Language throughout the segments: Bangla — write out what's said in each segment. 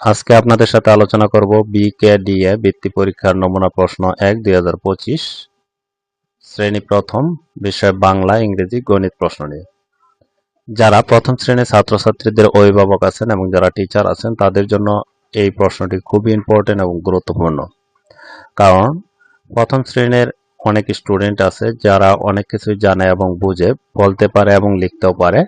আজকে আপনাদের সাথে আলোচনা করব বিকেডিএ, বৃত্তি পরীক্ষার নমুনা প্রশ্ন এক, দুই শ্রেণি প্রথম, বিষয় বাংলা, ইংরেজি, গণিত প্রশ্ন নিয়ে। যারা প্রথম শ্রেণির ছাত্রছাত্রীদের অভিভাবক আছেন এবং যারা টিচার আছেন, তাদের জন্য এই প্রশ্নটি খুবই ইম্পর্টেন্ট এবং গুরুত্বপূর্ণ। কারণ প্রথম শ্রেণির অনেক স্টুডেন্ট আছে, যারা অনেক কিছু জানে এবং বুঝে, বলতে পারে এবং লিখতেও পারে,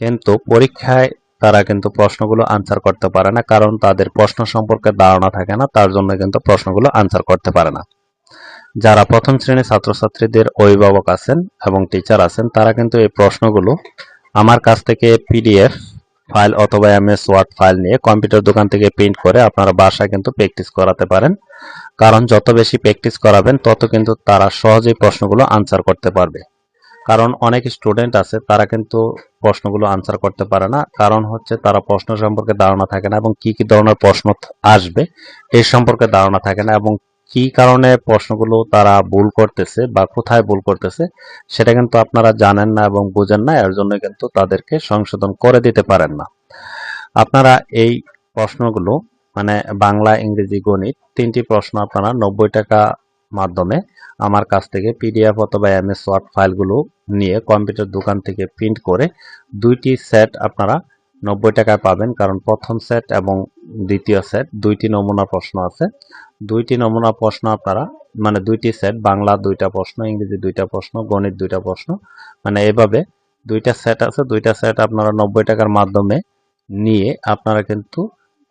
কিন্তু পরীক্ষায় তারা কিন্তু প্রশ্নগুলো আনসার করতে পারে না, কারণ তাদের প্রশ্ন সম্পর্কে ধারণা থাকে না, তার জন্য কিন্তু প্রশ্নগুলো আনসার করতে পারে না। যারা প্রথম শ্রেণির ছাত্রছাত্রীদের অভিভাবক আছেন এবং টিচার আছেন, তারা কিন্তু এই প্রশ্নগুলো আমার কাছ থেকে পিডিএফ ফাইল অথবা এমএস ওয়ার্ড ফাইল নিয়ে কম্পিউটার দোকান থেকে প্রিন্ট করে আপনারা বাসায় কিন্তু প্র্যাকটিস করাতে পারেন। কারণ যত বেশি প্র্যাকটিস করাবেন, তত কিন্তু তারা সহজেই প্রশ্নগুলো আনসার করতে পারবে। কারণ অনেক স্টুডেন্ট আছে, তারা কিন্তু প্রশ্নগুলো আনসার করতে পারে না। কারণ হচ্ছে তারা প্রশ্ন সম্পর্কে ধারণা থাকে না এবং কি কি ধরনের প্রশ্ন আসবে এই সম্পর্কে ধারণা থাকে না এবং কি কারণে প্রশ্নগুলো তারা ভুল করতেছে বা কোথায় ভুল করতেছে, সেটা কিন্তু আপনারা জানেন না এবং বুঝেন না, এর জন্য কিন্তু তাদেরকে সংশোধন করে দিতে পারেন না। আপনারা এই প্রশ্নগুলো মানে বাংলা, ইংরেজি, গণিত, তিনটি প্রশ্ন আপনারা নব্বই টাকা মাধ্যমে আমার কাছ থেকে পিডিএফ অথবা এমএস ওয়ার্ড ফাইলগুলো নিয়ে কম্পিউটার দোকান থেকে প্রিন্ট করে দুইটি সেট আপনারা নব্বই টাকায় পাবেন। কারণ প্রথম সেট এবং দ্বিতীয় সেট দুইটি নমুনা প্রশ্ন আছে। দুইটি নমুনা প্রশ্ন আপনারা মানে দুইটি সেট বাংলা দুইটা প্রশ্ন, ইংরেজি দুইটা প্রশ্ন, গণিত দুইটা প্রশ্ন মানে এভাবে দুইটা সেট আছে। দুইটা সেট আপনারা নব্বই টাকার মাধ্যমে নিয়ে আপনারা কিন্তু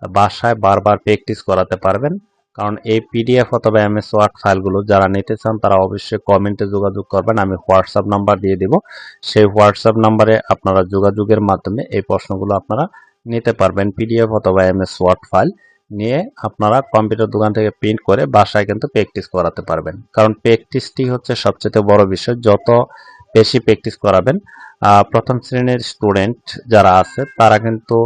বাসায় বারবার প্র্যাকটিস করাতে পারবেন। কারণ এই পিডিএফ অথবা এমএস ওয়ার্ড ফাইলগুলো যারা নিতে চান, তারা অবশ্যই কমেন্টে যোগাযোগ করবেন, আমি হোয়াটসঅ্যাপ নাম্বার দিয়ে দিব। সেই হোয়াটসঅ্যাপ নাম্বারে আপনারা যোগাযোগের মাধ্যমে এই প্রশ্নগুলো আপনারা নিতে পারবেন পিডিএফ অথবা এম এস ওয়ার্ড ফাইল নিয়ে আপনারা কম্পিউটার দোকান থেকে প্রিন্ট করে বাসায় কিন্তু প্র্যাকটিস করাতে পারবেন। কারণ প্র্যাকটিসটি হচ্ছে সবচেয়ে বড় বিষয়, যত বেশি প্র্যাকটিস করাবেন। প্রথম শ্রেণির স্টুডেন্ট যারা আছে, তারা কিন্তু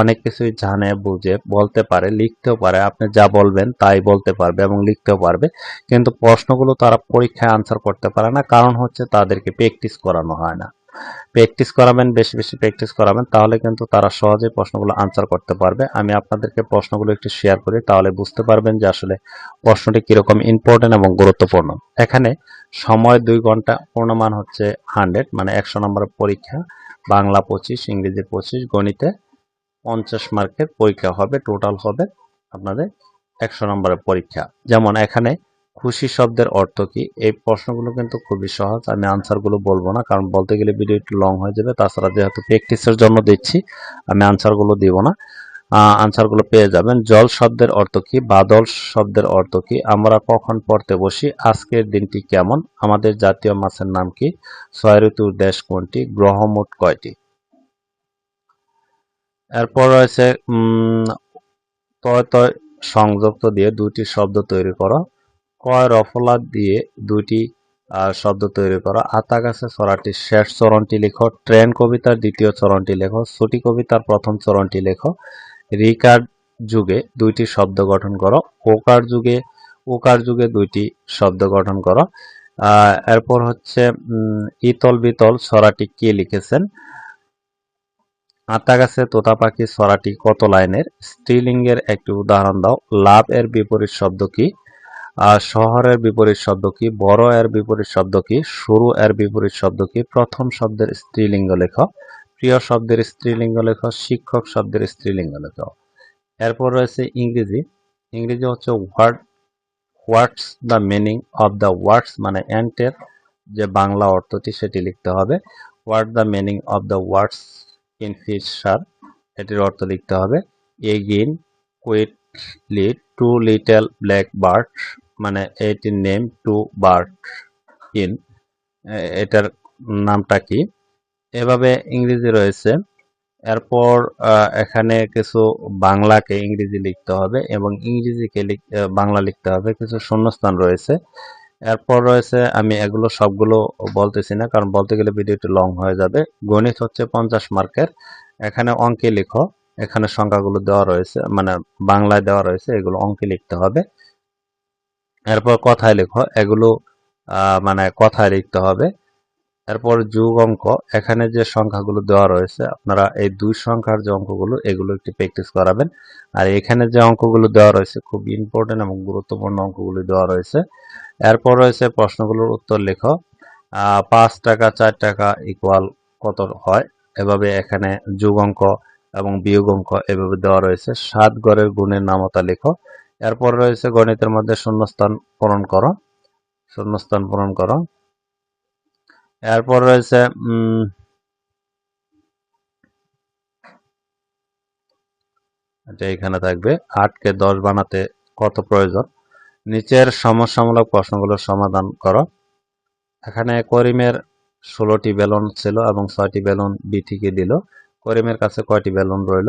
অনেক কিছুই জানে, বুঝে, বলতে পারে, লিখতেও পারে। আপনি যা বলবেন তাই বলতে পারবে এবং লিখতেও পারবে। কিন্তু প্রশ্নগুলো তারা পরীক্ষায় আনসার করতে পারে না, কারণ হচ্ছে তাদেরকে প্র্যাকটিস করানো হয় না। প্র্যাকটিস করাবেন, বেশি বেশি প্র্যাকটিস করাবেন, তাহলে কিন্তু তারা সহজেই প্রশ্নগুলো আনসার করতে পারবে। আমি আপনাদেরকে প্রশ্নগুলো একটু শেয়ার করি, তাহলে বুঝতে পারবেন যে আসলে প্রশ্নটি কীরকম ইম্পর্টেন্ট এবং গুরুত্বপূর্ণ। এখানে সময় দুই ঘণ্টা, পূর্ণমান হচ্ছে হান্ড্রেড মানে একশো নম্বরের পরীক্ষা, বাংলা পঁচিশ, ইংরেজি পঁচিশ, গণিতে পঞ্চাশ মার্কের পরীক্ষা হবে টোটাল হবে আপনাদের একশো নম্বরের পরীক্ষা। যেমন এখানে খুশি শব্দের অর্থ কি? এই প্রশ্নগুলো কিন্তু খুবই সহজ, আমি আনসারগুলো বলব না, কারণ বলতে গেলে ভিডিও একটু লং হয়ে যাবে, তাছাড়া যেহেতু প্র্যাকটিসের জন্য দিচ্ছি, আমি আনসারগুলো দিব না। আনসারগুলো পেয়ে যাবেন। জল শব্দের অর্থ কি? বাদল শব্দের অর্থ কি? আমরা কখন পড়তে বসি? আজকের দিনটি কেমন? আমাদের জাতীয় মাছের নাম কি? ছয় ঋতুর দেশ কোনটি? গ্রহ মোট কয়টি? এরপর রয়েছে তয় তয় সংযুক্ত দিয়ে দুটি শব্দ তৈরি করো। কয় রফলা দিয়ে দুটি শব্দ তৈরি করো। আতা গাছে চড়াটির শেষ চরণটি লেখো, ট্রেন কবিতার দ্বিতীয় চরণটি লেখো, ছুটি কবিতার প্রথম চরণটি লেখো। রিকার যুগে দুইটি শব্দ গঠন করো, ওকার যুগে ওকার যুগে দুইটি শব্দ গঠন করো। এরপর হচ্ছে ইতল বিতল ছড়াটি কে লিখেছেন? আতা গাছে তোতা পাখি ছড়াটি কত লাইনের? স্ত্রীলিঙ্গের একটি উদাহরণ দাও। লাভ এর বিপরীত শব্দ কি? আর শহরের বিপরীত শব্দ কি? বড় এর বিপরীত শব্দ কি? সরু এর বিপরীত শব্দ কি? প্রথম শব্দের স্ত্রীলিঙ্গ লেখ। প্রিয় শব্দের স্ত্রীলিঙ্গ লেখ। শিক্ষক শব্দের স্ত্রীলিঙ্গ লেখ। এরপর রয়েছে ইংরেজি। ইংরেজি হচ্ছে word what's the meaning of the words মানে অ্যান্টের যে বাংলা অর্থটি সেটি লিখতে হবে। What the meaning of the words in fisher এটির অর্থ লিখতে হবে। Again quite lead to little black bird মানে এটির নেম টু বার্ড ইন। এটার নামটা কি? এভাবে ইংরেজি রয়েছে। এরপর এখানে কিছু বাংলাকে ইংরেজি লিখতে হবে এবং ইংরেজিকে বাংলা লিখতে হবে। কিছু শূন্যস্থান রয়েছে। এরপর রয়েছে, আমি এগুলো সবগুলো বলতেছি না, কারণ বলতে গেলে ভিডিওটি লং হয়ে যাবে। গণিত হচ্ছে পঞ্চাশ মার্কের। এখানে অঙ্কে লিখো। এখানে সংখ্যাগুলো দেওয়া রয়েছে মানে বাংলায় দেওয়া রয়েছে, এগুলো অঙ্কে লিখতে হবে। এরপর কথায় লেখো, এগুলো মানে কথায় লিখতে হবে। এরপর যোগ অঙ্ক, এখানে যে সংখ্যাগুলো দেওয়া রয়েছে, আপনারা এই দুই সংখ্যার যে অঙ্কগুলো, এগুলো একটু প্র্যাকটিস করাবেন। আর এখানে যে অঙ্কগুলো দেওয়া রয়েছে, খুব ইম্পর্টেন্ট এবং গুরুত্বপূর্ণ অঙ্কগুলো দেওয়া রয়েছে। এরপর রয়েছে প্রশ্নগুলোর উত্তর লেখো পাঁচ টাকা, চার টাকা ইকুয়াল কত হয়? এভাবে এখানে যোগ অঙ্ক এবং বিয়োগ অঙ্ক এভাবে দেওয়া রয়েছে। সাত গড়ের গুণের নামতা লেখো এরপর রয়েছে গণিতের মধ্যে শূন্যস্থান পূরণ করো। শূন্যস্থান পূরণ করো। এরপর রয়েছে এটা এখানে থাকবে, আটকে দশ বানাতে কত প্রয়োজন? নিচের সমস্যামূলক প্রশ্নগুলোর সমাধান করো। এখানে করিমের ষোলোটি বেলুন ছিল এবং ছয়টি বেলুন বিটিকে দিল। করিমের কাছে কয়টি বেলুন রইল?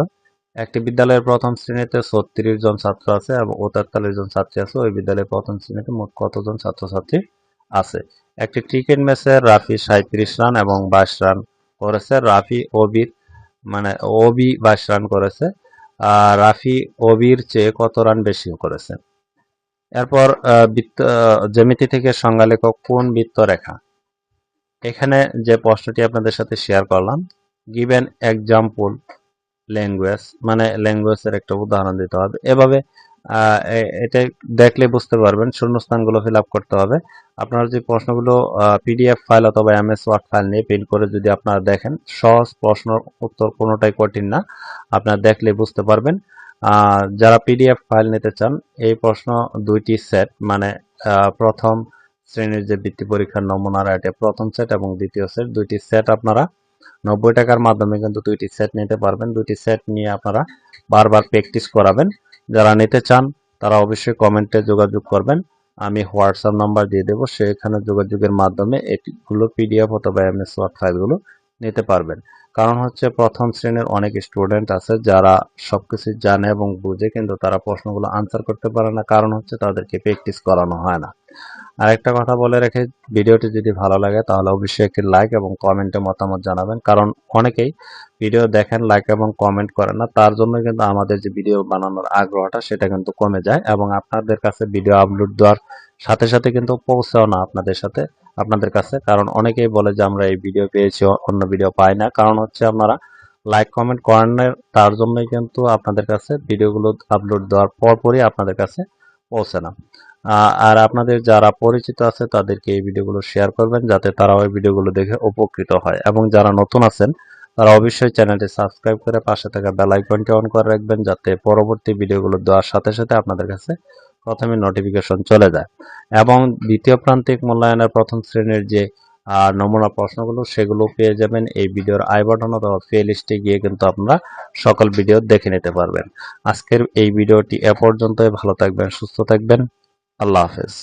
একটি বিদ্যালয়ের প্রথম শ্রেণীতে ছত্রিশ জন ছাত্র আছে এবং তেতাল্লিশ জন ছাত্রী আছে। ওই বিদ্যালয়ের প্রথম শ্রেণীতে মোট কতজন ছাত্রছাত্রী আছে? একটি ক্রিকেট ম্যাচে রাফি সাঁত্রিশ রান এবং বাইশ রান করেছে। রাফি ওবির মানে ওবি বাইশ রান করেছে। আর রাফি ওবির চেয়ে কত রান বেশি করেছে? এরপর বৃত্ত জ্যামিতি থেকে সংজ্ঞা লেখক কোন বৃত্তরেখা? এখানে যে প্রশ্নটি আপনাদের সাথে শেয়ার করলাম, গিভেন এক্সাম্পল ল্যাঙ্গুয়েজ মানে ল্যাঙ্গুয়েজের একটা উদাহরণ দিতে হবে। এভাবে এটা দেখলে বুঝতে পারবেন, শূন্যস্থানগুলো ফিল আপ করতে হবে। আপনার যে প্রশ্নগুলো পিডিএফ ফাইল অথবা এমএস ওয়ার্ড ফাইল নিয়ে প্রিন্ট করে যদি আপনারা দেখেন, সহজ প্রশ্ন উত্তর কোনোটাই কঠিন না। আপনারা দেখলে বুঝতে পারবেন। যারা পিডিএফ ফাইল নিতে চান, এই প্রশ্ন দুইটি সেট মানে প্রথম শ্রেণির যে বৃত্তি পরীক্ষার নমুনার এটা প্রথম সেট এবং দ্বিতীয় সেট দুইটি সেট আপনারা নব্বই টাকার মাধ্যমে কিন্তু দুইটি সেট নিতে পারবেন। দুইটি সেট নিয়ে আপনারা বারবার প্র্যাকটিস করাবেন। যারা নিতে চান, তারা অবশ্যই কমেন্টে যোগাযোগ করবেন। আমি হোয়াটসঅ্যাপ নাম্বার দিয়ে দেবো। সেখানে যোগাযোগের মাধ্যমে এগুলো পিডিএফ অথবা এমএস ওয়ার্ড ফাইলগুলো নিতে পারবেন। কারণ হচ্ছে প্রথম শ্রেণির অনেক স্টুডেন্ট আছে যারা সবকিছু জানে এবং বুঝে কিন্তু তারা প্রশ্নগুলো আনসার করতে পারে না। কারণ হচ্ছে তাদেরকে প্র্যাকটিস করানো হয় না। আরেকটা কথা বলে রেখে ভিডিওটি যদি ভালো লাগে তাহলে অবশ্যই একটি লাইক এবং কমেন্টে মতামত জানাবেন। কারণ অনেকেই ভিডিও দেখেন লাইক এবং কমেন্ট করেন না। তার জন্য কিন্তু আমাদের যে ভিডিও বানানোর আগ্রহটা সেটা কিন্তু কমে যায় এবং আপনাদের কাছে ভিডিও আপলোড দেওয়ার সাথে সাথে কিন্তু পৌঁছেও না আপনাদের সাথে, আপনাদের কাছে। কারণ অনেকেই বলে যে, আমরা এই ভিডিও পেয়েছি, অন্য ভিডিও পাই না। কারণ হচ্ছে আপনারা লাইক কমেন্ট করেন না তার জন্যই কিন্তু আপনাদের কাছে ভিডিওগুলো আপলোড দেওয়ার পরপরই আপনাদের কাছে পৌঁছে না। আর আপনাদের যারা পরিচিত আছে, তাদেরকে এই ভিডিওগুলো শেয়ার করবেন, যাতে তারা ওই ভিডিওগুলো দেখে উপকৃত হয়। এবং যারা নতুন আছেন, তারা অবশ্যই চ্যানেলটি সাবস্ক্রাইব করে পাশে থাকা বেল আইকনটি অন করে রাখবেন, যাতে পরবর্তী ভিডিওগুলো দেওয়ার সাথে সাথে আপনাদের কাছে প্রথমে নোটিফিকেশন চলে যায়। এবং দ্বিতীয় প্রান্তিক মূল্যায়নের প্রথম শ্রেণির যে নমুনা প্রশ্নগুলো, সেগুলো পেয়ে যাবেন। এই ভিডিওর আই বাটন অথবা প্লে লিস্টে গিয়ে কিন্তু আপনারা সকল ভিডিও দেখে নিতে পারবেন। আজকের এই ভিডিওটি এ পর্যন্তই। ভালো থাকবেন, সুস্থ থাকবেন। আল্লাহ হাফেজ।